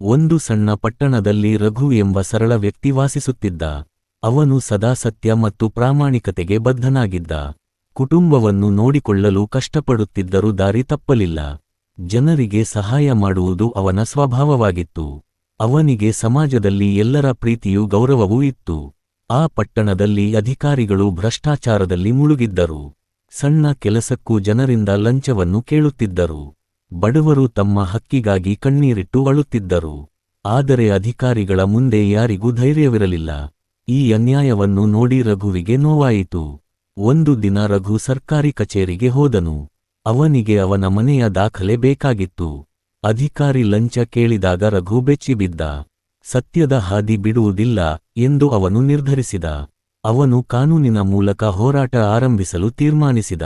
ಒಂದು ಸಣ್ಣ ಪಟ್ಟಣದಲ್ಲಿ ರಘು ಎಂಬ ಸರಳ ವ್ಯಕ್ತಿ ವಾಸಿಸುತ್ತಿದ್ದ. ಅವನು ಸದಾ ಸತ್ಯ ಮತ್ತು ಪ್ರಾಮಾಣಿಕತೆಗೆ ಬದ್ಧನಾಗಿದ್ದ. ಕುಟುಂಬವನ್ನು ನೋಡಿಕೊಳ್ಳಲು ಕಷ್ಟಪಡುತ್ತಿದ್ದರೂ ದಾರಿ ತಪ್ಪಲಿಲ್ಲ. ಜನರಿಗೆ ಸಹಾಯ ಮಾಡುವುದು ಅವನ ಸ್ವಭಾವವಾಗಿತ್ತು. ಅವನಿಗೆ ಸಮಾಜದಲ್ಲಿ ಎಲ್ಲರ ಪ್ರೀತಿಯೂ ಗೌರವವೂ ಇತ್ತು. ಆ ಪಟ್ಟಣದಲ್ಲಿ ಅಧಿಕಾರಿಗಳು ಭ್ರಷ್ಟಾಚಾರದಲ್ಲಿ ಮುಳುಗಿದ್ದರು. ಸಣ್ಣ ಕೆಲಸಕ್ಕೂ ಜನರಿಂದ ಲಂಚವನ್ನು ಕೇಳುತ್ತಿದ್ದರು. ಬಡವರು ತಮ್ಮ ಹಕ್ಕಿಗಾಗಿ ಕಣ್ಣೀರಿಟ್ಟು ಅಳುತ್ತಿದ್ದರು. ಆದರೆ ಅಧಿಕಾರಿಗಳ ಮುಂದೆ ಯಾರಿಗೂ ಧೈರ್ಯವಿರಲಿಲ್ಲ. ಈ ಅನ್ಯಾಯವನ್ನು ನೋಡಿ ರಘುವಿಗೆ ನೋವಾಯಿತು. ಒಂದು ದಿನ ರಘು ಸರ್ಕಾರಿ ಕಚೇರಿಗೆ ಹೋದನು. ಅವನಿಗೆ ಅವನ ಮನೆಯ ದಾಖಲೆ ಬೇಕಾಗಿತ್ತು. ಅಧಿಕಾರಿ ಲಂಚ ಕೇಳಿದಾಗ ರಘು ಬೆಚ್ಚಿಬಿದ್ದ. ಸತ್ಯದ ಹಾದಿ ಬಿಡುವುದಿಲ್ಲ ಎಂದು ಅವನು ನಿರ್ಧರಿಸಿದ. ಅವನು ಕಾನೂನಿನ ಮೂಲಕ ಹೋರಾಟ ಆರಂಭಿಸಲು ತೀರ್ಮಾನಿಸಿದ.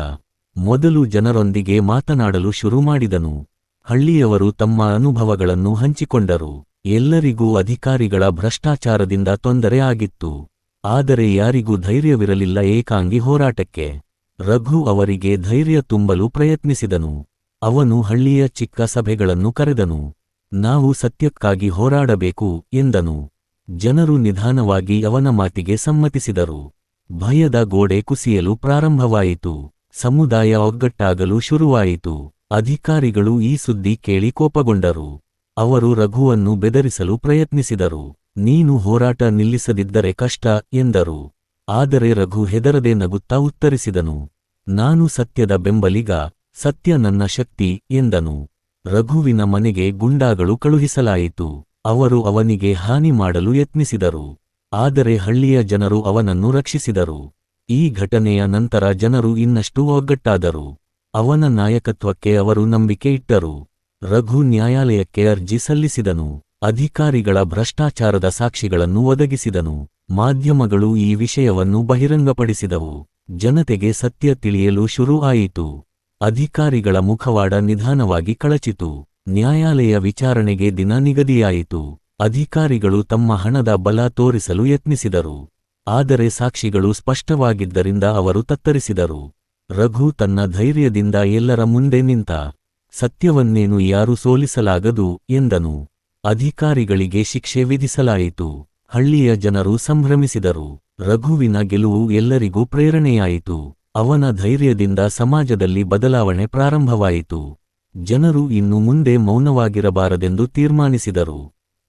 ಮೊದಲು ಜನರೊಂದಿಗೆ ಮಾತನಾಡಲು ಶುರುಮಾಡಿದನು. ಹಳ್ಳಿಯವರು ತಮ್ಮ ಅನುಭವಗಳನ್ನು ಹಂಚಿಕೊಂಡರು. ಎಲ್ಲರಿಗೂ ಅಧಿಕಾರಿಗಳ ಭ್ರಷ್ಟಾಚಾರದಿಂದ ತೊಂದರೆ ಆಗಿತ್ತು. ಆದರೆ ಯಾರಿಗೂ ಧೈರ್ಯವಿರಲಿಲ್ಲ ಏಕಾಂಗಿ ಹೋರಾಟಕ್ಕೆ. ರಘು ಅವರಿಗೆ ಧೈರ್ಯ ತುಂಬಲು ಪ್ರಯತ್ನಿಸಿದನು. ಅವನು ಹಳ್ಳಿಯ ಚಿಕ್ಕ ಸಭೆಗಳನ್ನು ಕರೆದನು. ನಾವು ಸತ್ಯಕ್ಕಾಗಿ ಹೋರಾಡಬೇಕು ಎಂದನು. ಜನರು ನಿಧಾನವಾಗಿ ಅವನ ಮಾತಿಗೆ ಸಮ್ಮತಿಸಿದರು. ಭಯದ ಗೋಡೆ ಕುಸಿಯಲು ಪ್ರಾರಂಭವಾಯಿತು. ಸಮುದಾಯ ಒಗ್ಗಟ್ಟಾಗಲು ಶುರುವಾಯಿತು. ಅಧಿಕಾರಿಗಳು ಈ ಸುದ್ದಿ ಕೇಳಿ ಕೋಪಗೊಂಡರು. ಅವರು ರಘುವನ್ನು ಬೆದರಿಸಲು ಪ್ರಯತ್ನಿಸಿದರು. ನೀನು ಹೋರಾಟ ನಿಲ್ಲಿಸದಿದ್ದರೆ ಕಷ್ಟ, ಎಂದರು. ಆದರೆ ರಘು ಹೆದರದೆ ನಗುತ್ತಾ ಉತ್ತರಿಸಿದನು. ನಾನು ಸತ್ಯದ ಬೆಂಬಲಿಗ, ಸತ್ಯ ನನ್ನ ಶಕ್ತಿ, ಎಂದನು. ರಘುವಿನ ಮನೆಗೆ ಗುಂಡಾಗಳು ಕಳುಹಿಸಲಾಯಿತು. ಅವರು ಅವನಿಗೆ ಹಾನಿ ಮಾಡಲು ಯತ್ನಿಸಿದರು. ಆದರೆ ಹಳ್ಳಿಯ ಜನರು ಅವನನ್ನು ರಕ್ಷಿಸಿದರು. ಈ ಘಟನೆಯ ನಂತರ ಜನರು ಇನ್ನಷ್ಟು ಒಗ್ಗಟ್ಟಾದರು. ಅವನ ನಾಯಕತ್ವಕ್ಕೆ ಅವರು ನಂಬಿಕೆ ಇಟ್ಟರು. ರಘು ನ್ಯಾಯಾಲಯಕ್ಕೆ ಅರ್ಜಿ ಸಲ್ಲಿಸಿದನು. ಅಧಿಕಾರಿಗಳ ಭ್ರಷ್ಟಾಚಾರದ ಸಾಕ್ಷಿಗಳನ್ನು ಒದಗಿಸಿದನು. ಮಾಧ್ಯಮಗಳು ಈ ವಿಷಯವನ್ನು ಬಹಿರಂಗಪಡಿಸಿದವು. ಜನತೆಗೆ ಸತ್ಯ ತಿಳಿಯಲು ಶುರು ಆಯಿತು ಅಧಿಕಾರಿಗಳ ಮುಖವಾಡ ನಿಧಾನವಾಗಿ ಕಳಚಿತು. ನ್ಯಾಯಾಲಯ ವಿಚಾರಣೆಗೆ ದಿನ ನಿಗದಿಯಾಯಿತು. ಅಧಿಕಾರಿಗಳು ತಮ್ಮ ಹಣದ ಬಲ ತೋರಿಸಲು ಯತ್ನಿಸಿದರು. ಆದರೆ ಸಾಕ್ಷಿಗಳು ಸ್ಪಷ್ಟವಾಗಿದ್ದರಿಂದ ಅವರು ತತ್ತರಿಸಿದರು. ರಘು ತನ್ನ ಧೈರ್ಯದಿಂದ ಎಲ್ಲರ ಮುಂದೆ ನಿಂತ, ಸತ್ಯವನ್ನೇನು ಯಾರೂ ಸೋಲಿಸಲಾಗದು ಎಂದನು. ಅಧಿಕಾರಿಗಳಿಗೆ ಶಿಕ್ಷೆ ವಿಧಿಸಲಾಯಿತು. ಹಳ್ಳಿಯ ಜನರು ಸಂಭ್ರಮಿಸಿದರು. ರಘುವಿನ ಗೆಲುವು ಎಲ್ಲರಿಗೂ ಪ್ರೇರಣೆಯಾಯಿತು. ಅವನ ಧೈರ್ಯದಿಂದ ಸಮಾಜದಲ್ಲಿ ಬದಲಾವಣೆ ಪ್ರಾರಂಭವಾಯಿತು. ಜನರು ಇನ್ನು ಮುಂದೆ ಮೌನವಾಗಿರಬಾರದೆಂದು ತೀರ್ಮಾನಿಸಿದರು.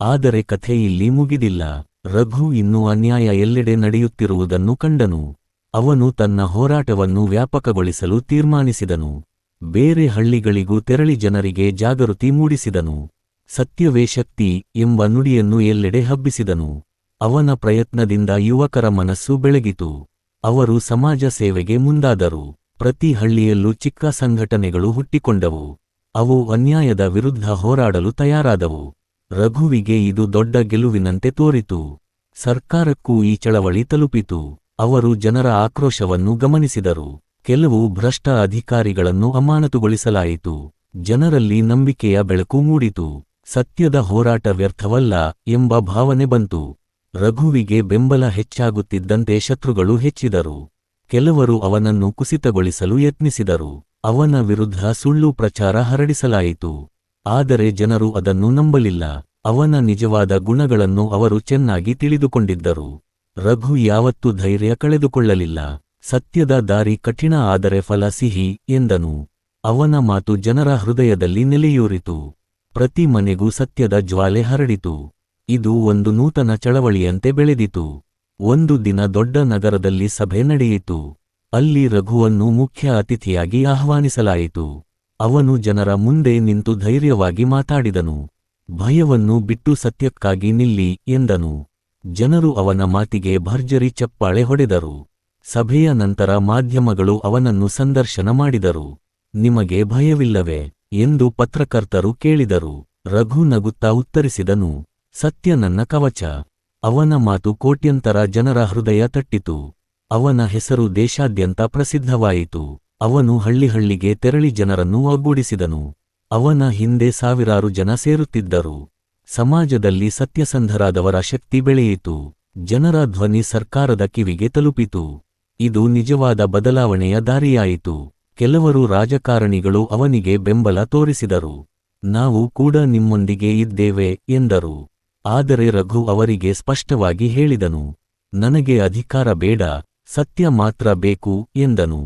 ಆದರೆ ಕಥೆ ಇಲ್ಲಿ ಮುಗಿದಿಲ್ಲ. ರಘು ಇನ್ನೂ ಅನ್ಯಾಯ ಎಲ್ಲೆಡೆ ನಡೆಯುತ್ತಿರುವುದನ್ನು ಕಂಡನು. ಅವನು ತನ್ನ ಹೋರಾಟವನ್ನು ವ್ಯಾಪಕಗೊಳಿಸಲು ತೀರ್ಮಾನಿಸಿದನು. ಬೇರೆ ಹಳ್ಳಿಗಳಿಗೂ ತೆರಳಿ ಜನರಿಗೆ ಜಾಗೃತಿ ಮೂಡಿಸಿದನು. ಸತ್ಯವೇ ಶಕ್ತಿ ಎಂಬ ನುಡಿಯನ್ನು ಎಲ್ಲೆಡೆ ಹಬ್ಬಿಸಿದನು. ಅವನ ಪ್ರಯತ್ನದಿಂದ ಯುವಕರ ಮನಸ್ಸು ಬೆಳಗಿತು. ಅವರು ಸಮಾಜ ಸೇವೆಗೆ ಮುಂದಾದರು. ಪ್ರತಿ ಹಳ್ಳಿಯಲ್ಲೂ ಚಿಕ್ಕ ಸಂಘಟನೆಗಳು ಹುಟ್ಟಿಕೊಂಡವು. ಅವು ಅನ್ಯಾಯದ ವಿರುದ್ಧ ಹೋರಾಡಲು ತಯಾರಾದವು. ರಘುವಿಗೆ ಇದು ದೊಡ್ಡ ಗೆಲುವಿನಂತೆ ತೋರಿತು. ಸರ್ಕಾರಕ್ಕೂ ಈ ಚಳವಳಿ ತಲುಪಿತು. ಅವರು ಜನರ ಆಕ್ರೋಶವನ್ನು ಗಮನಿಸಿದರು. ಕೆಲವು ಭ್ರಷ್ಟ ಅಧಿಕಾರಿಗಳನ್ನು ಅಮಾನತುಗೊಳಿಸಲಾಯಿತು. ಜನರಲ್ಲಿ ನಂಬಿಕೆಯ ಬೆಳಕು ಮೂಡಿತು. ಸತ್ಯದ ಹೋರಾಟ ವ್ಯರ್ಥವಲ್ಲ ಎಂಬ ಭಾವನೆ ಬಂತು. ರಘುವಿಗೆ ಬೆಂಬಲ ಹೆಚ್ಚಾಗುತ್ತಿದ್ದಂತೆ ಶತ್ರುಗಳು ಹೆಚ್ಚಿದರು. ಕೆಲವರು ಅವನನ್ನು ಕುಸಿತಗೊಳಿಸಲು ಯತ್ನಿಸಿದರು. ಅವನ ವಿರುದ್ಧ ಸುಳ್ಳು ಪ್ರಚಾರ ಹರಡಿಸಲಾಯಿತು. ಆದರೆ ಜನರು ಅದನ್ನು ನಂಬಲಿಲ್ಲ. ಅವನ ನಿಜವಾದ ಗುಣಗಳನ್ನು ಅವರು ಚೆನ್ನಾಗಿ ತಿಳಿದುಕೊಂಡಿದ್ದರು. ರಘು ಯಾವತ್ತೂ ಧೈರ್ಯ ಕಳೆದುಕೊಳ್ಳಲಿಲ್ಲ. ಸತ್ಯದ ದಾರಿ ಕಠಿಣ ಆದರೆ ಫಲ ಸಿಹಿ ಎಂದನು. ಅವನ ಮಾತು ಜನರ ಹೃದಯದಲ್ಲಿ ನೆಲೆಯೂರಿತು. ಪ್ರತಿ ಮನೆಗೂ ಸತ್ಯದ ಜ್ವಾಲೆ ಹರಡಿತು. ಇದು ಒಂದು ನೂತನ ಚಳವಳಿಯಂತೆ ಬೆಳೆದಿತು. ಒಂದು ದಿನ ದೊಡ್ಡ ನಗರದಲ್ಲಿ ಸಭೆ ನಡೆಯಿತು. ಅಲ್ಲಿ ರಘುವನ್ನು ಮುಖ್ಯ ಅತಿಥಿಯಾಗಿ ಆಹ್ವಾನಿಸಲಾಯಿತು. ಅವನು ಜನರ ಮುಂದೆ ನಿಂತು ಧೈರ್ಯವಾಗಿ ಮಾತಾಡಿದನು. ಭಯವನ್ನು ಬಿಟ್ಟು ಸತ್ಯಕ್ಕಾಗಿ ನಿಲ್ಲಿ ಎಂದನು. ಜನರು ಅವನ ಮಾತಿಗೆ ಭರ್ಜರಿ ಚಪ್ಪಾಳೆ ಹೊಡೆದರು. ಸಭೆಯ ನಂತರ ಮಾಧ್ಯಮಗಳು ಅವನನ್ನು ಸಂದರ್ಶನ ಮಾಡಿದರು. ನಿಮಗೆ ಭಯವಿಲ್ಲವೇ? ಎಂದು ಪತ್ರಕರ್ತರು ಕೇಳಿದರು. ರಘು ನಗುತ್ತಾ ಉತ್ತರಿಸಿದನು. ಸತ್ಯ ನನ್ನ ಕವಚ. ಅವನ ಮಾತು ಕೋಟ್ಯಂತರ ಜನರ ಹೃದಯ ತಟ್ಟಿತು. ಅವನ ಹೆಸರು ದೇಶಾದ್ಯಂತ ಪ್ರಸಿದ್ಧವಾಯಿತು. ಅವನು ಹಳ್ಳಿಹಳ್ಳಿಗೆ ತೆರಳಿ ಜನರನ್ನು ಒಗ್ಗೂಡಿಸಿದನು. ಅವನ ಹಿಂದೆ ಸಾವಿರಾರು ಜನ ಸೇರುತ್ತಿದ್ದರು. ಸಮಾಜದಲ್ಲಿ ಸತ್ಯಸಂಧರಾದವರ ಶಕ್ತಿ ಬೆಳೆಯಿತು. ಜನರ ಧ್ವನಿ ಸರ್ಕಾರದ ಕಿವಿಗೆ ತಲುಪಿತು. ಇದು ನಿಜವಾದ ಬದಲಾವಣೆಯ ದಾರಿಯಾಯಿತು. ಕೆಲವರು ರಾಜಕಾರಣಿಗಳು ಅವನಿಗೆ ಬೆಂಬಲ ತೋರಿಸಿದರು. ನಾವು ಕೂಡ ನಿಮ್ಮೊಂದಿಗೆ ಇದ್ದೇವೆ, ಎಂದರು. ಆದರೆ ರಘು ಅವರಿಗೆ ಸ್ಪಷ್ಟವಾಗಿ ಹೇಳಿದನು. ನನಗೆ ಅಧಿಕಾರ ಬೇಡ, ಸತ್ಯ ಮಾತ್ರ ಬೇಕು, ಎಂದನು.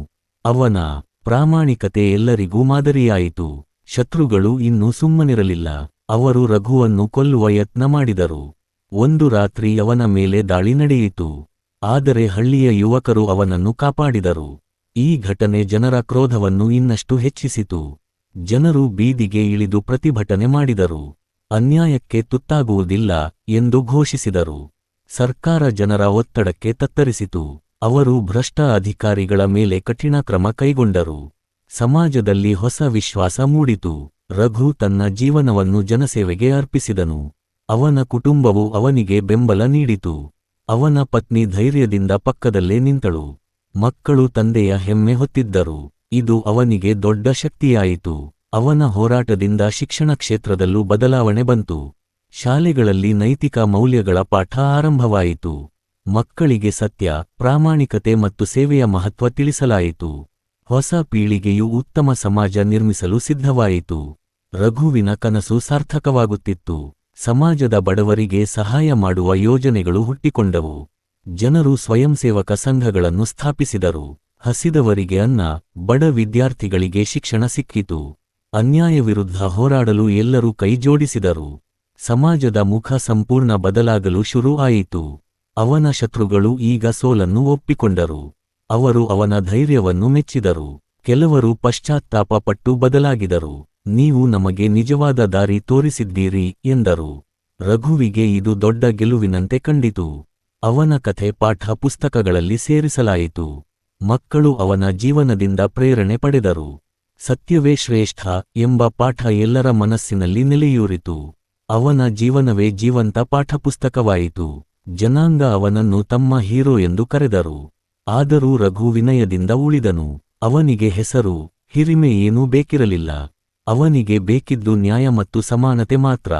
ಅವನ ಪ್ರಾಮಾಣಿಕತೆ ಎಲ್ಲರಿಗೂ ಮಾದರಿಯಾಯಿತು. ಶತ್ರುಗಳು ಇನ್ನೂ ಸುಮ್ಮನಿರಲಿಲ್ಲ. ಅವರು ರಘುವನ್ನು ಕೊಲ್ಲುವ ಯತ್ನ ಮಾಡಿದರು. ಒಂದು ರಾತ್ರಿ ಅವನ ಮೇಲೆ ದಾಳಿ ನಡೆಯಿತು. ಆದರೆ ಹಳ್ಳಿಯ ಯುವಕರು ಅವನನ್ನು ಕಾಪಾಡಿದರು. ಈ ಘಟನೆ ಜನರ ಕ್ರೋಧವನ್ನು ಇನ್ನಷ್ಟು ಹೆಚ್ಚಿಸಿತು. ಜನರು ಬೀದಿಗೆ ಇಳಿದು ಪ್ರತಿಭಟನೆ ಮಾಡಿದರು. ಅನ್ಯಾಯಕ್ಕೆ ತುತ್ತಾಗುವುದಿಲ್ಲ ಎಂದು ಘೋಷಿಸಿದರು. ಸರ್ಕಾರ ಜನರ ಒತ್ತಡಕ್ಕೆ ತತ್ತರಿಸಿತು. ಅವರು ಭ್ರಷ್ಟ ಅಧಿಕಾರಿಗಳ ಮೇಲೆ ಕಠಿಣ ಕ್ರಮ ಕೈಗೊಂಡರು. ಸಮಾಜದಲ್ಲಿ ಹೊಸ ವಿಶ್ವಾಸ ಮೂಡಿತು. ರಘು ತನ್ನ ಜೀವನವನ್ನು ಜನಸೇವೆಗೆ ಅರ್ಪಿಸಿದನು. ಅವನ ಕುಟುಂಬವು ಅವನಿಗೆ ಬೆಂಬಲ ನೀಡಿತು. ಅವನ ಪತ್ನಿ ಧೈರ್ಯದಿಂದ ಪಕ್ಕದಲ್ಲೇ ನಿಂತಳು. ಮಕ್ಕಳು ತಂದೆಯ ಹೆಮ್ಮೆ ಹೊತ್ತಿದ್ದರು. ಇದು ಅವನಿಗೆ ದೊಡ್ಡ ಶಕ್ತಿಯಾಯಿತು. ಅವನ ಹೋರಾಟದಿಂದ ಶಿಕ್ಷಣ ಕ್ಷೇತ್ರದಲ್ಲೂ ಬದಲಾವಣೆ ಬಂತು. ಶಾಲೆಗಳಲ್ಲಿ ನೈತಿಕ ಮೌಲ್ಯಗಳ ಪಾಠ ಆರಂಭವಾಯಿತು. ಮಕ್ಕಳಿಗೆ ಸತ್ಯ, ಪ್ರಾಮಾಣಿಕತೆ ಮತ್ತು ಸೇವೆಯ ಮಹತ್ವ ತಿಳಿಸಲಾಯಿತು. ಹೊಸ ಪೀಳಿಗೆಯು ಉತ್ತಮ ಸಮಾಜ ನಿರ್ಮಿಸಲು ಸಿದ್ಧವಾಯಿತು. ರಘುವಿನ ಕನಸು ಸಾರ್ಥಕವಾಗುತ್ತಿತ್ತು. ಸಮಾಜದ ಬಡವರಿಗೆ ಸಹಾಯ ಮಾಡುವ ಯೋಜನೆಗಳು ಹುಟ್ಟಿಕೊಂಡವು. ಜನರು ಸ್ವಯಂಸೇವಕ ಸಂಘಗಳನ್ನು ಸ್ಥಾಪಿಸಿದರು. ಹಸಿದವರಿಗೆ ಅನ್ನ, ಬಡ ವಿದ್ಯಾರ್ಥಿಗಳಿಗೆ ಶಿಕ್ಷಣ ಸಿಕ್ಕಿತು. ಅನ್ಯಾಯ ವಿರುದ್ಧ ಹೋರಾಡಲು ಎಲ್ಲರೂ ಕೈಜೋಡಿಸಿದರು. ಸಮಾಜದ ಮುಖ ಸಂಪೂರ್ಣ ಬದಲಾಗಲು ಶುರು ಆಯಿತು ಅವನ ಶತ್ರುಗಳು ಈಗ ಸೋಲನ್ನು ಒಪ್ಪಿಕೊಂಡರು. ಅವರು ಅವನ ಧೈರ್ಯವನ್ನು ಮೆಚ್ಚಿದರು. ಕೆಲವರು ಪಶ್ಚಾತ್ತಾಪ ಪಟ್ಟು ಬದಲಾಗಿದರು. ನೀವು ನಮಗೆ ನಿಜವಾದ ದಾರಿ ತೋರಿಸಿದ್ದೀರಿ ಎಂದರು. ರಘುವಿಗೆ ಇದು ದೊಡ್ಡ ಗೆಲುವಿನಂತೆ ಕಂಡಿತು. ಅವನ ಕಥೆ ಪಾಠ ಪುಸ್ತಕಗಳಲ್ಲಿ ಸೇರಿಸಲಾಯಿತು. ಮಕ್ಕಳು ಅವನ ಜೀವನದಿಂದ ಪ್ರೇರಣೆ ಪಡೆದರು. ಸತ್ಯವೇ ಶ್ರೇಷ್ಠ ಎಂಬ ಪಾಠ ಎಲ್ಲರ ಮನಸ್ಸಿನಲ್ಲಿ ನೆಲೆಯೂರಿತು. ಅವನ ಜೀವನವೇ ಜೀವಂತ ಪಾಠಪುಸ್ತಕವಾಯಿತು. ಜನಾಂಗ ಅವನನ್ನು ತಮ್ಮ ಹೀರೋ ಎಂದು ಕರೆದರು. ಆದರೂ ರಘು ವಿನಯದಿಂದ ಉಳಿದನು. ಅವನಿಗೆ ಹೆಸರು, ಹಿರಿಮೆ ಏನೂ ಬೇಕಿರಲಿಲ್ಲ. ಅವನಿಗೆ ಬೇಕಿದ್ದು ನ್ಯಾಯ ಮತ್ತು ಸಮಾನತೆ ಮಾತ್ರ.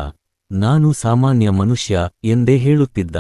ನಾನು ಸಾಮಾನ್ಯ ಮನುಷ್ಯ ಎಂದೇ ಹೇಳುತ್ತಿದ್ದ.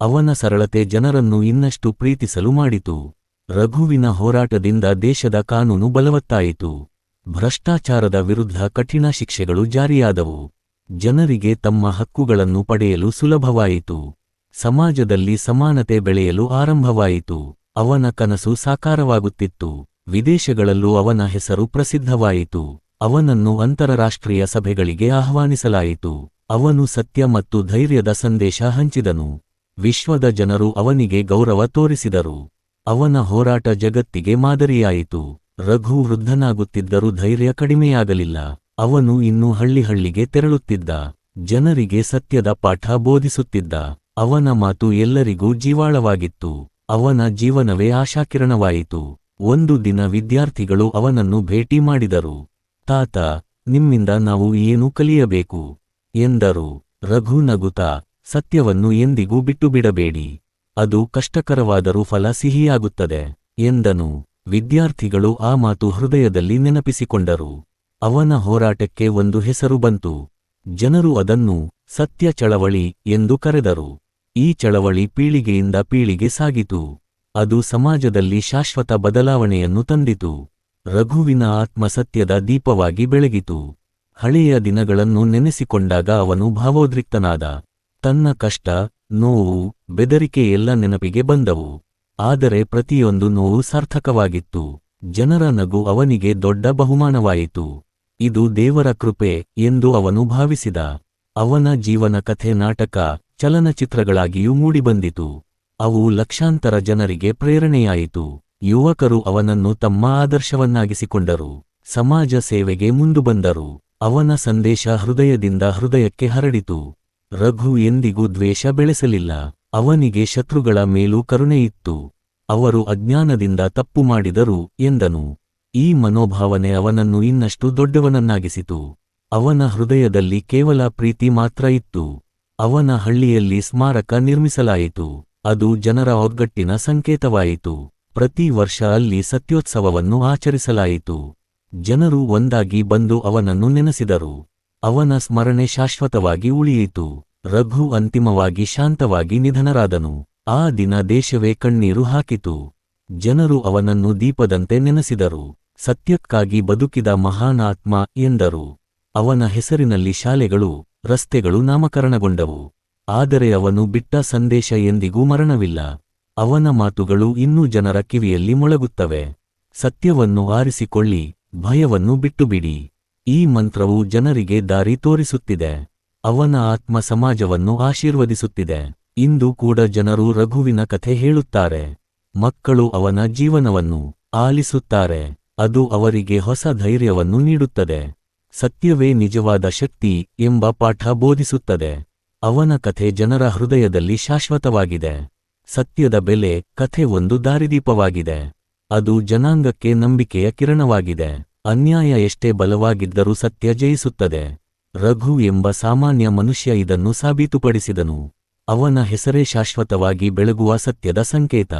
ಅವನ ಸರಳತೆ ಜನರನ್ನು ಇನ್ನಷ್ಟು ಪ್ರೀತಿಸಲು ಮಾಡಿತು. ರಘುವಿನ ಹೋರಾಟದಿಂದ ದೇಶದ ಕಾನೂನು ಬಲವತ್ತಾಯಿತು. ಭ್ರಷ್ಟಾಚಾರದ ವಿರುದ್ಧ ಕಠಿಣ ಶಿಕ್ಷೆಗಳು ಜಾರಿಯಾದವು. ಜನರಿಗೆ ತಮ್ಮ ಹಕ್ಕುಗಳನ್ನು ಪಡೆಯಲು ಸುಲಭವಾಯಿತು. ಸಮಾಜದಲ್ಲಿ ಸಮಾನತೆ ಬೆಳೆಯಲು ಆರಂಭವಾಯಿತು. ಅವನ ಕನಸು ಸಾಕಾರವಾಗುತ್ತಿತ್ತು. ವಿದೇಶಗಳಲ್ಲೂ ಅವನ ಹೆಸರು ಪ್ರಸಿದ್ಧವಾಯಿತು. ಅವನನ್ನು ಅಂತರರಾಷ್ಟ್ರೀಯ ಸಭೆಗಳಿಗೆ ಆಹ್ವಾನಿಸಲಾಯಿತು. ಅವನು ಸತ್ಯ ಮತ್ತು ಧೈರ್ಯದ ಸಂದೇಶ ಹಂಚಿದನು. ವಿಶ್ವದ ಜನರು ಅವನಿಗೆ ಗೌರವ ತೋರಿಸಿದರು. ಅವನ ಹೋರಾಟ ಜಗತ್ತಿಗೆ ಮಾದರಿಯಾಯಿತು. ರಘು ವೃದ್ಧನಾಗುತ್ತಿದ್ದರೂ ಧೈರ್ಯ ಕಡಿಮೆಯಾಗಲಿಲ್ಲ. ಅವನು ಇನ್ನೂ ಹಳ್ಳಿ ಹಳ್ಳಿಗೆ ತೆರಳುತ್ತಿದ್ದ. ಜನರಿಗೆ ಸತ್ಯದ ಪಾಠ ಬೋಧಿಸುತ್ತಿದ್ದ. ಅವನ ಮಾತು ಎಲ್ಲರಿಗೂ ಜೀವಾಳವಾಗಿತ್ತು. ಅವನ ಜೀವನವೇ ಆಶಾಕಿರಣವಾಯಿತು. ಒಂದು ದಿನ ವಿದ್ಯಾರ್ಥಿಗಳು ಅವನನ್ನು ಭೇಟಿ ಮಾಡಿದರು. ತಾತ, ನಿಮ್ಮಿಂದ ನಾವು ಏನು ಕಲಿಯಬೇಕು? ಎಂದರು. ರಘು ನಗುತ್ತಾ, ಸತ್ಯವನ್ನು ಎಂದಿಗೂ ಬಿಟ್ಟುಬಿಡಬೇಡಿ. ಅದು ಕಷ್ಟಕರವಾದರೂ ಫಲ ಸಿಹಿಯಾಗುತ್ತದೆ, ಎಂದನು. ವಿದ್ಯಾರ್ಥಿಗಳು ಆ ಮಾತು ಹೃದಯದಲ್ಲಿ ನೆನಪಿಸಿಕೊಂಡರು. ಅವನ ಹೋರಾಟಕ್ಕೆ ಒಂದು ಹೆಸರು ಬಂತು. ಜನರು ಅದನ್ನು ಸತ್ಯ ಚಳವಳಿ ಎಂದು ಕರೆದರು. ಈ ಚಳವಳಿ ಪೀಳಿಗೆಯಿಂದ ಪೀಳಿಗೆ ಸಾಗಿತು. ಅದು ಸಮಾಜದಲ್ಲಿ ಶಾಶ್ವತ ಬದಲಾವಣೆಯನ್ನು ತಂದಿತು. ರಘುವಿನ ಆತ್ಮಸತ್ಯದ ದೀಪವಾಗಿ ಬೆಳಗಿತು. ಹಳೆಯ ದಿನಗಳನ್ನು ನೆನೆಸಿಕೊಂಡಾಗ ಅವನು ಭಾವೋದ್ರಿಕ್ತನಾದ. ತನ್ನ ಕಷ್ಟ, ನೋವು, ಬೆದರಿಕೆ ಎಲ್ಲ ನೆನಪಿಗೆ ಬಂದವು. ಆದರೆ ಪ್ರತಿಯೊಂದು ನೋವು ಸಾರ್ಥಕವಾಗಿತ್ತು. ಜನರ ನಗು ಅವನಿಗೆ ದೊಡ್ಡ ಬಹುಮಾನವಾಯಿತು. ಇದು ದೇವರ ಕೃಪೆ ಎಂದು ಅವನು ಭಾವಿಸಿದ. ಅವನ ಜೀವನ ಕಥೆ ನಾಟಕ ಚಲನಚಿತ್ರಗಳಾಗಿಯೂ ಮೂಡಿಬಂದಿತು. ಅವು ಲಕ್ಷಾಂತರ ಜನರಿಗೆ ಪ್ರೇರಣೆಯಾಯಿತು. ಯುವಕರು ಅವನನ್ನು ತಮ್ಮ ಆದರ್ಶವನ್ನಾಗಿಸಿಕೊಂಡರು. ಸಮಾಜ ಸೇವೆಗೆ ಮುಂದು ಬಂದರು. ಅವನ ಸಂದೇಶ ಹೃದಯದಿಂದ ಹೃದಯಕ್ಕೆ ಹರಡಿತು. ರಘು ಎಂದಿಗೂ ದ್ವೇಷ ಬೆಳೆಸಲಿಲ್ಲ. ಅವನಿಗೆ ಶತ್ರುಗಳ ಮೇಲೂ ಕರುಣೆಯಿತ್ತು ಅವರು ಅಜ್ಞಾನದಿಂದ ತಪ್ಪು ಮಾಡಿದರು ಎಂದನು. ಈ ಮನೋಭಾವನೆ ಅವನನ್ನು ಇನ್ನಷ್ಟು ದೊಡ್ಡವನನ್ನಾಗಿಸಿತು. ಅವನ ಹೃದಯದಲ್ಲಿ ಕೇವಲ ಪ್ರೀತಿ ಮಾತ್ರ ಇತ್ತು. ಅವನ ಹಳ್ಳಿಯಲ್ಲಿ ಸ್ಮಾರಕ ನಿರ್ಮಿಸಲಾಯಿತು. ಅದು ಜನರ ಒಗ್ಗಟ್ಟಿನ ಸಂಕೇತವಾಯಿತು. ಪ್ರತಿ ವರ್ಷ ಅಲ್ಲಿ ಸತ್ಯೋತ್ಸವವನ್ನು ಆಚರಿಸಲಾಯಿತು. ಜನರು ಒಂದಾಗಿ ಬಂದು ಅವನನ್ನು ನೆನೆಸಿದರು. ಅವನ ಸ್ಮರಣೆ ಶಾಶ್ವತವಾಗಿ ಉಳಿಯಿತು. ರಘು ಅಂತಿಮವಾಗಿ ಶಾಂತವಾಗಿ ನಿಧನರಾದನು. ಆ ದಿನ ದೇಶವೇ ಕಣ್ಣೀರು ಹಾಕಿತು. ಜನರು ಅವನನ್ನು ದೀಪದಂತೆ ನೆನೆಸಿದರು. ಸತ್ಯಕ್ಕಾಗಿ ಬದುಕಿದ ಮಹಾನ್ ಆತ್ಮ ಎಂದರು. ಅವನ ಹೆಸರಿನಲ್ಲಿ ಶಾಲೆಗಳು ರಸ್ತೆಗಳು ನಾಮಕರಣಗೊಂಡವು. ಆದರೆ ಅವನು ಬಿಟ್ಟ ಸಂದೇಶ ಎಂದಿಗೂ ಮರಣವಿಲ್ಲ. ಅವನ ಮಾತುಗಳು ಇನ್ನೂ ಜನರ ಕಿವಿಯಲ್ಲಿ ಮೊಳಗುತ್ತವೆ. ಸತ್ಯವನ್ನು ಆರಿಸಿಕೊಳ್ಳಿ, ಭಯವನ್ನು ಬಿಟ್ಟುಬಿಡಿ. ಈ ಮಂತ್ರವು ಜನರಿಗೆ ದಾರಿ ತೋರಿಸುತ್ತಿದೆ. ಅವನ ಆತ್ಮ ಸಮಾಜವನ್ನು ಆಶೀರ್ವದಿಸುತ್ತಿದೆ. ಇಂದು ಕೂಡ ಜನರು ರಘುವಿನ ಕಥೆ ಹೇಳುತ್ತಾರೆ. ಮಕ್ಕಳು ಅವನ ಜೀವನವನ್ನು ಆಲಿಸುತ್ತಾರೆ. ಅದು ಅವರಿಗೆ ಹೊಸ ಧೈರ್ಯವನ್ನು ನೀಡುತ್ತದೆ. ಸತ್ಯವೇ ನಿಜವಾದ ಶಕ್ತಿ ಎಂಬ ಪಾಠ ಬೋಧಿಸುತ್ತದೆ. ಅವನ ಕಥೆ ಜನರ ಹೃದಯದಲ್ಲಿ ಶಾಶ್ವತವಾಗಿದೆ. ಸತ್ಯದ ಬೆಲೆ ಕಥೆ ಒಂದು ದಾರಿದೀಪವಾಗಿದೆ. ಅದು ಜನಾಂಗಕ್ಕೆ ನಂಬಿಕೆಯ ಕಿರಣವಾಗಿದೆ. ಅನ್ಯಾಯ ಎಷ್ಟೇ ಬಲವಾಗಿದ್ದರೂ ಸತ್ಯ ಜಯಿಸುತ್ತದೆ. ರಘು ಎಂಬ ಸಾಮಾನ್ಯ ಮನುಷ್ಯ ಇದನ್ನು ಸಾಬೀತುಪಡಿಸಿದನು. ಅವನ ಹೆಸರೇ ಶಾಶ್ವತವಾಗಿ ಬೆಳಗುವ ಸತ್ಯದ ಸಂಕೇತ.